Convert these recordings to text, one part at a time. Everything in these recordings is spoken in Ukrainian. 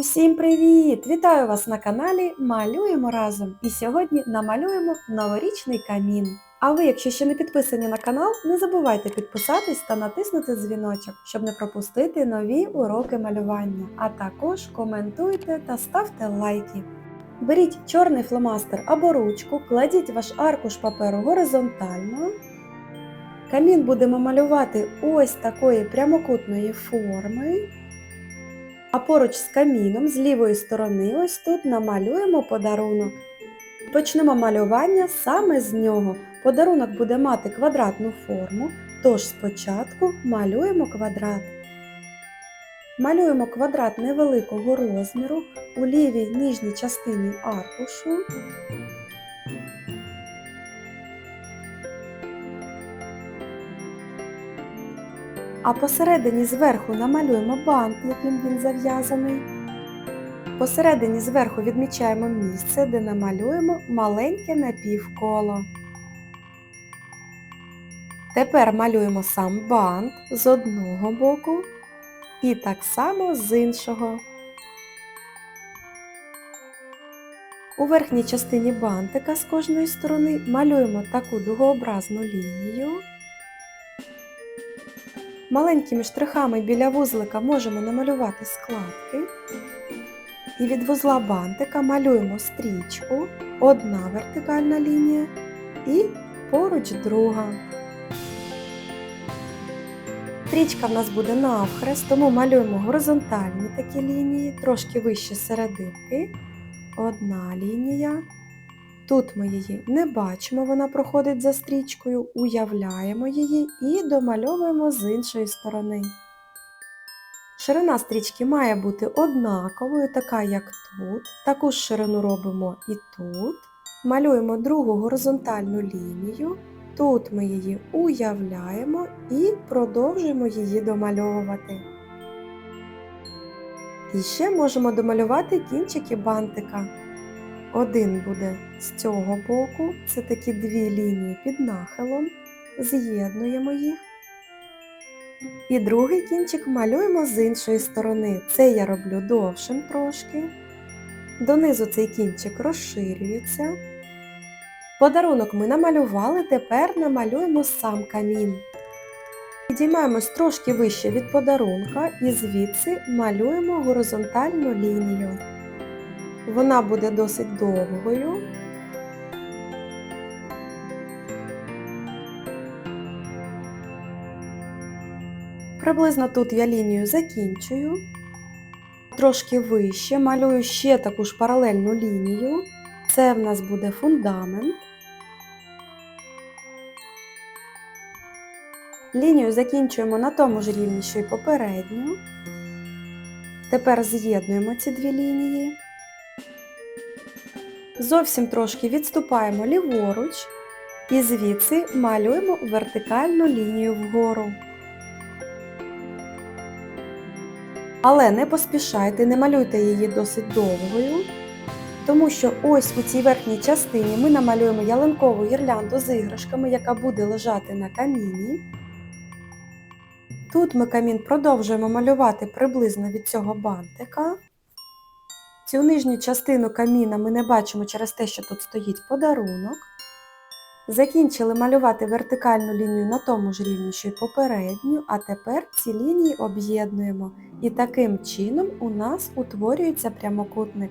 Усім привіт! Вітаю вас на каналі Малюємо разом! І сьогодні намалюємо новорічний камін. А ви, якщо ще не підписані на канал, не забувайте підписатись та натиснути дзвіночок, щоб не пропустити нові уроки малювання. А також коментуйте та ставте лайки. Беріть чорний фломастер або ручку, кладіть ваш аркуш паперу горизонтально. Камін будемо малювати ось такої прямокутної форми. А поруч з каміном з лівої сторони ось тут намалюємо подарунок. Почнемо малювання саме з нього. Подарунок буде мати квадратну форму, тож спочатку малюємо квадрат. Малюємо квадрат невеликого розміру у лівій нижній частині аркушу. А посередині зверху намалюємо бант, яким він зав'язаний. Посередині зверху відмічаємо місце, де намалюємо маленьке напівколо. Тепер малюємо сам бант з одного боку і так само з іншого. У верхній частині бантика з кожної сторони малюємо таку дугообразну лінію. Маленькими штрихами біля вузлика можемо намалювати складки. І від вузла бантика малюємо стрічку, одна вертикальна лінія і поруч друга. Стрічка в нас буде навхрест, тому малюємо горизонтальні такі лінії, трошки вище серединки. Одна лінія. Тут ми її не бачимо, вона проходить за стрічкою, уявляємо її і домальовуємо з іншої сторони. Ширина стрічки має бути однаковою, така як тут. Таку ж ширину робимо і тут. Малюємо другу горизонтальну лінію. Тут ми її уявляємо і продовжуємо її домальовувати. І ще можемо домалювати кінчики бантика. Один буде з цього боку, це такі дві лінії під нахилом, з'єднуємо їх. І другий кінчик малюємо з іншої сторони. Це я роблю довшим трошки. Донизу цей кінчик розширюється. Подарунок ми намалювали, тепер намалюємо сам камін. Підіймаємось трошки вище від подарунка і звідси малюємо горизонтальну лінію. Вона буде досить довгою. Приблизно тут я лінію закінчую. Трошки вище малюю ще таку ж паралельну лінію. Це в нас буде фундамент. Лінію закінчуємо на тому ж рівні, що й попередню. Тепер з'єднуємо ці дві лінії. Зовсім трошки відступаємо ліворуч і звідси малюємо вертикальну лінію вгору. Але не поспішайте, не малюйте її досить довгою, тому що ось у цій верхній частині ми намалюємо ялинкову гірлянду з іграшками, яка буде лежати на каміні. Тут ми камін продовжуємо малювати приблизно від цього бантика. Цю нижню частину каміна ми не бачимо через те, що тут стоїть подарунок. Закінчили малювати вертикальну лінію на тому ж рівні, що й попередню, а тепер ці лінії об'єднуємо. І таким чином у нас утворюється прямокутник.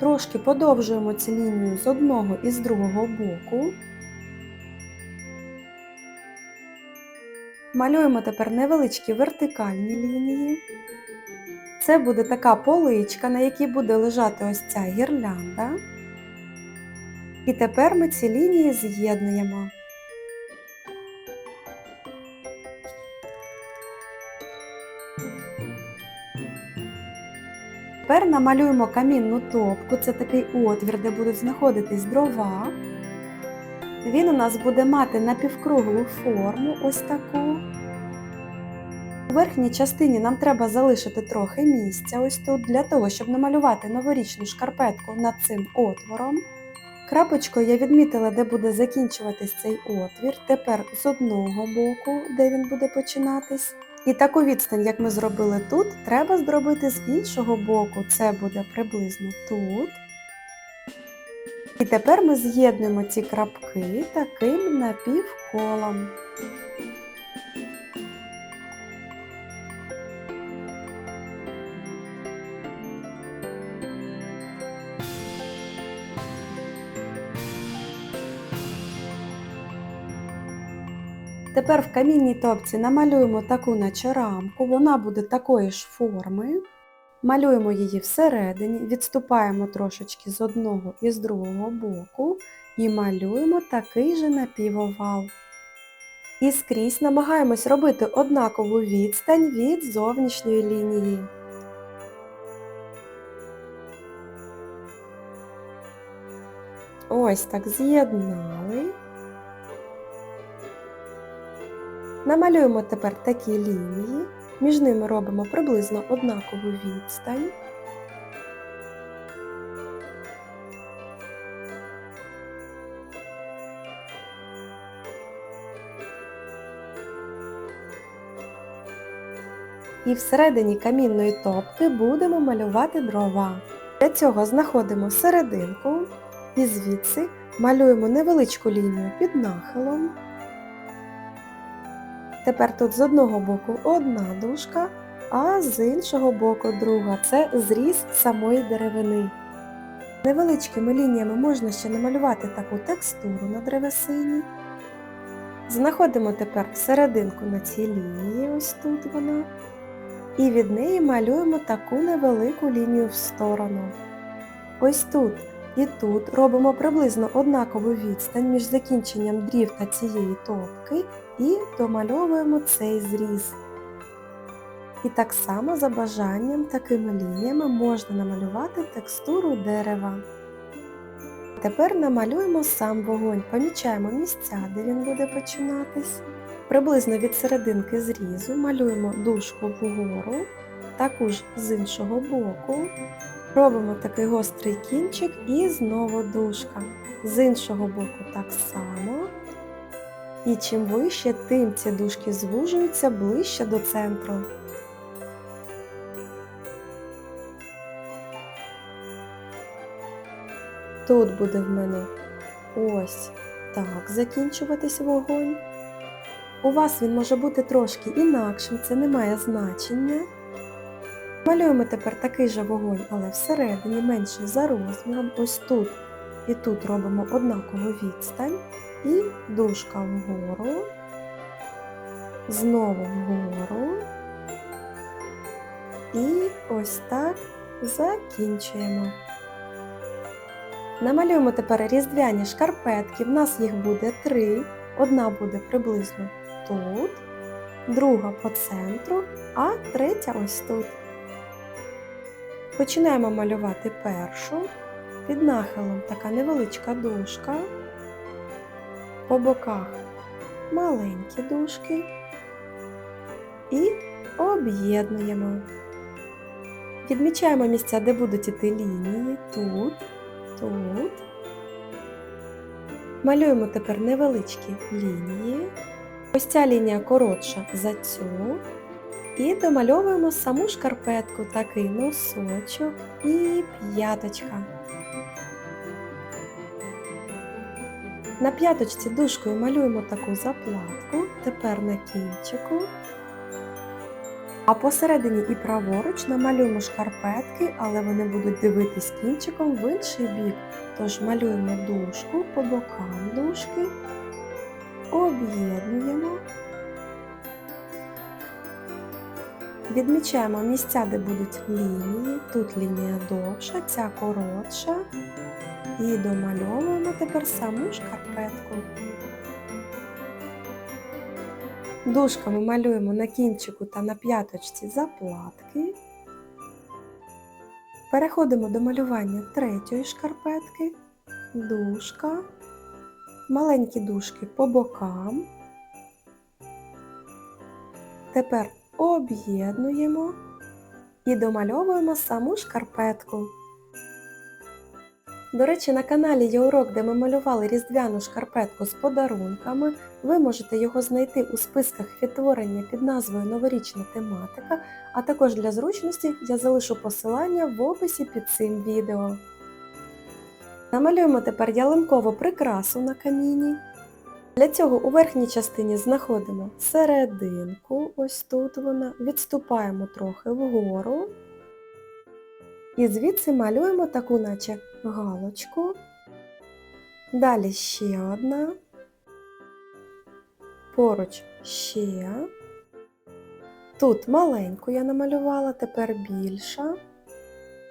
Трошки подовжуємо цю лінію з одного і з другого боку. Малюємо тепер невеличкі вертикальні лінії. Це буде така поличка, на якій буде лежати ось ця гірлянда. І тепер ми ці лінії з'єднуємо. Тепер намалюємо камінну топку, це такий отвір, де будуть знаходитись дрова. Він у нас буде мати напівкруглу форму, ось таку. У верхній частині нам треба залишити трохи місця ось тут, для того, щоб намалювати новорічну шкарпетку над цим отвором. Крапочкою я відмітила, де буде закінчуватись цей отвір. Тепер з одного боку, де він буде починатись. І таку відстань, як ми зробили тут, треба зробити з іншого боку. Це буде приблизно тут. І тепер ми з'єднуємо ці крапки таким напівколом. Тепер в камінній топці намалюємо таку наче рамку, вона буде такої ж форми. Малюємо її всередині, відступаємо трошечки з одного і з другого боку і малюємо такий же напівовал. І скрізь намагаємось робити однакову відстань від зовнішньої лінії. Ось так з'єднали. Намалюємо тепер такі лінії, між ними робимо приблизно однакову відстань. І всередині камінної топки будемо малювати дрова. Для цього знаходимо серединку і звідси малюємо невеличку лінію під нахилом. Тепер тут з одного боку одна дужка, а з іншого боку друга. Це зріз самої деревини. Невеличкими лініями можна ще намалювати таку текстуру на древесині. Знаходимо тепер серединку на цій лінії, ось тут вона. І від неї малюємо таку невелику лінію в сторону. Ось тут і тут робимо приблизно однакову відстань між закінченням дрів та цієї топки і домальовуємо цей зріз. І так само за бажанням такими лініями можна намалювати текстуру дерева. Тепер намалюємо сам вогонь, помічаємо місця, де він буде починатись. Приблизно від серединки зрізу малюємо дужку вгору, також з іншого боку. Робимо такий гострий кінчик і знову дужка. З іншого боку так само. І чим вище, тим ці дужки звужуються ближче до центру. Тут буде в мене ось так закінчуватись вогонь. У вас він може бути трошки інакшим, це не має значення. Малюємо тепер такий же вогонь, але всередині менший за розміром. Ось тут і тут робимо однакову відстань. І дужка вгору, знову вгору. І ось так закінчуємо. Намалюємо тепер різдвяні шкарпетки. В нас їх буде три. Одна буде приблизно тут, друга по центру, а третя ось тут. Починаємо малювати першу. Під нахилом така невеличка дужка. По боках маленькі дужки і об'єднуємо. Відмічаємо місця, де будуть іти лінії. Тут, тут. Малюємо тепер невеличкі лінії. Ось ця лінія коротша за цю. І домальовуємо саму шкарпетку, такий носочок і п'яточка. На п'яточці дужкою малюємо таку заплатку, тепер на кінчику. А посередині і праворуч намалюємо шкарпетки, але вони будуть дивитись кінчиком в інший бік. Тож малюємо дужку по бокам дужки, об'єднуємо. Відмічаємо місця, де будуть лінії. Тут лінія довша, ця коротша. І домальовуємо тепер саму шкарпетку. Дужками малюємо на кінчику та на п'яточці заплатки. Переходимо до малювання третьої шкарпетки, дужка, маленькі дужки по бокам. Тепер об'єднуємо і домальовуємо саму шкарпетку. До речі, на каналі є урок, де ми малювали різдвяну шкарпетку з подарунками. Ви можете його знайти у списках відтворення під назвою Новорічна тематика, а також для зручності я залишу посилання в описі під цим відео. Намалюємо тепер ялинкову прикрасу на каміні. Для цього у верхній частині знаходимо серединку, ось тут вона, відступаємо трохи вгору. І звідси малюємо таку наче галочку. Далі ще одна. Поруч ще. Тут маленьку я намалювала, тепер більша.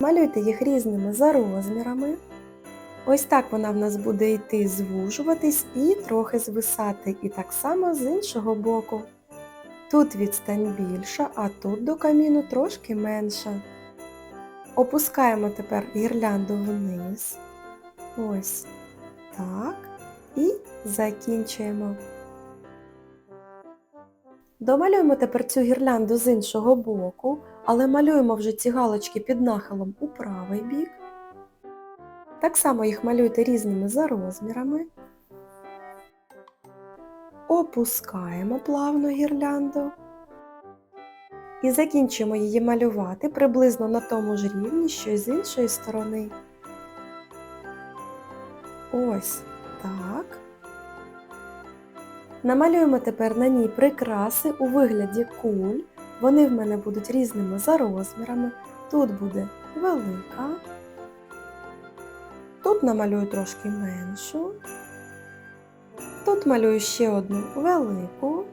Малюйте їх різними за розмірами. Ось так вона в нас буде йти звужуватись і трохи звисати, і так само з іншого боку. Тут відстань більша, а тут до каміну трошки менша. Опускаємо тепер гірлянду вниз. Ось так. І закінчуємо. Домалюємо тепер цю гірлянду з іншого боку, але малюємо вже ці галочки під нахилом у правий бік. Так само їх малюйте різними за розмірами. Опускаємо плавно гірлянду. І закінчуємо її малювати приблизно на тому ж рівні, що й з іншої сторони. Ось так. Намалюємо тепер на ній прикраси у вигляді куль. Вони в мене будуть різними за розмірами. Тут буде велика. Тут намалюю трошки меншу. Тут малюю ще одну велику.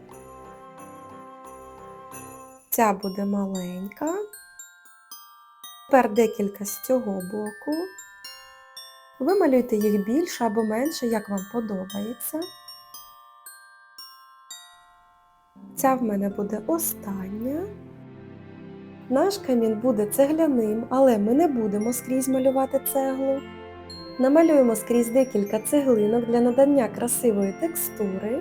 Ця буде маленька. Тепер декілька з цього боку. Ви малюйте їх більше або менше, як вам подобається. Ця в мене буде остання. Наш камін буде цегляним, але ми не будемо скрізь малювати цеглу. Намалюємо скрізь декілька цеглинок для надання красивої текстури.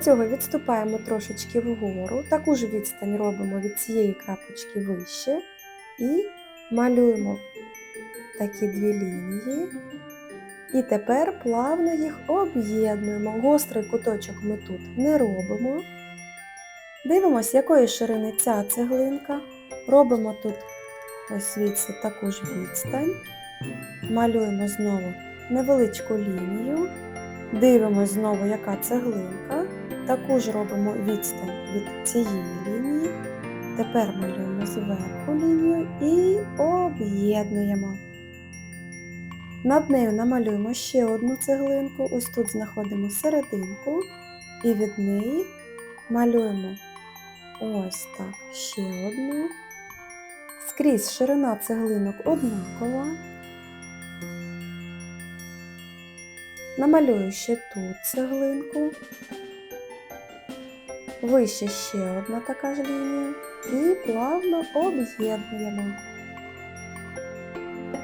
Цього відступаємо трошечки вгору, таку ж відстань робимо від цієї крапочки вище і малюємо такі дві лінії. І тепер плавно їх об'єднуємо. Гострий куточок ми тут не робимо. Дивимося, якої ширини ця цеглинка. Робимо тут ось звідси таку ж відстань. Малюємо знову невеличку лінію. Дивимось знову, яка цеглинка. Таку ж робимо відстань від цієї лінії. Тепер малюємо зверху лінію і об'єднуємо. Над нею намалюємо ще одну цеглинку. Ось тут знаходимо серединку і від неї малюємо ось так ще одну. Скрізь ширина цеглинок однакова. Намалюю ще тут цеглинку. Вище ще одна така ж лінія і плавно об'єднуємо.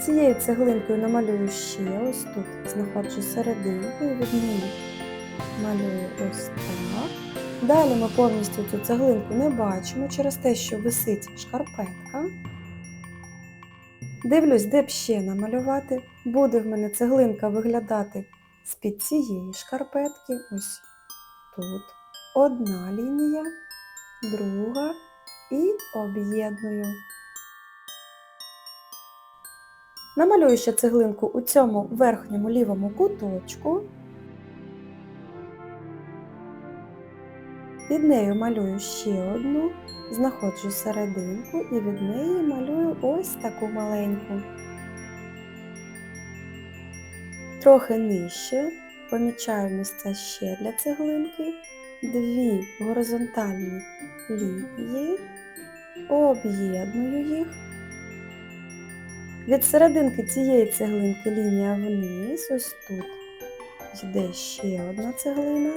Цією цеглинкою намалюю ще ось тут, знаходжу серединку і від неї малюю ось так. Далі ми повністю цю цеглинку не бачимо через те, що висить шкарпетка. Дивлюсь, де б ще намалювати. Буде в мене цеглинка виглядати з-під цієї шкарпетки. Ось тут. Одна лінія, друга і об'єдную. Намалюю ще цеглинку у цьому верхньому лівому куточку. Під нею малюю ще одну, знаходжу серединку і від неї малюю ось таку маленьку. Трохи нижче помічаю місця ще для цеглинки, дві горизонтальні лінії, об'єдную їх. Від серединки цієї цеглинки лінія вниз, ось тут йде ще одна цеглина.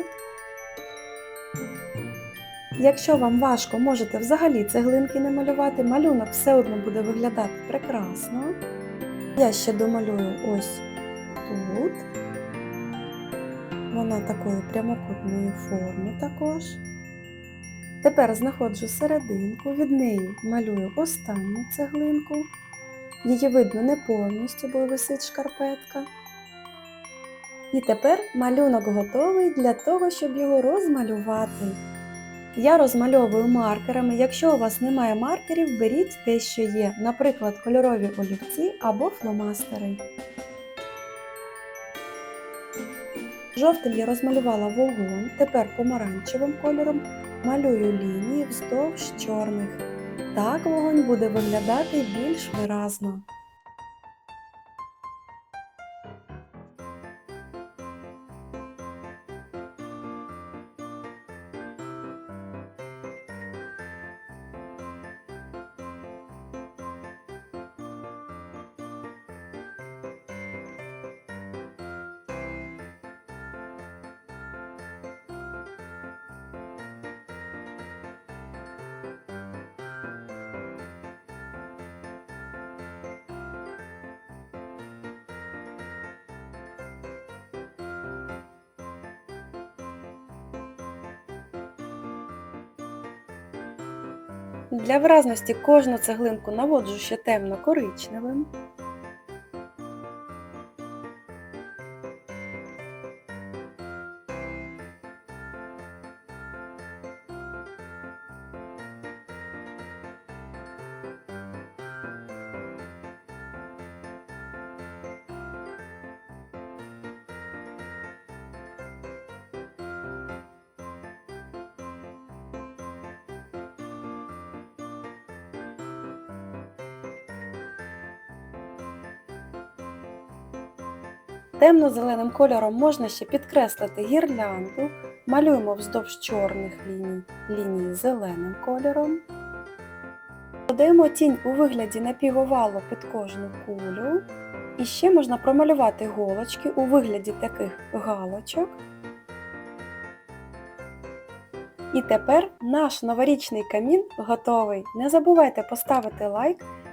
Якщо вам важко, можете взагалі цеглинки не малювати, малюнок все одно буде виглядати прекрасно. Я ще домалюю ось тут. Вона такої прямокутної форми також. Тепер знаходжу серединку, від неї малюю останню цеглинку. Її видно не повністю, бо висить шкарпетка. І тепер малюнок готовий для того, щоб його розмалювати. Я розмальовую маркерами. Якщо у вас немає маркерів, беріть те, що є, наприклад, кольорові олівці або фломастери. Жовтим я розмалювала вогонь, тепер помаранчевим кольором малюю лінії вздовж чорних. Так вогонь буде виглядати більш виразно. Для вразності кожну цеглинку наводжу ще темно-коричневим. Темно-зеленим кольором можна ще підкреслити гірлянду. Малюємо вздовж чорних ліній лінії зеленим кольором. Додаємо тінь у вигляді напівовалу під кожну кулю. І ще можна промалювати голочки у вигляді таких галочок. І тепер наш новорічний камін готовий. Не забувайте поставити лайк.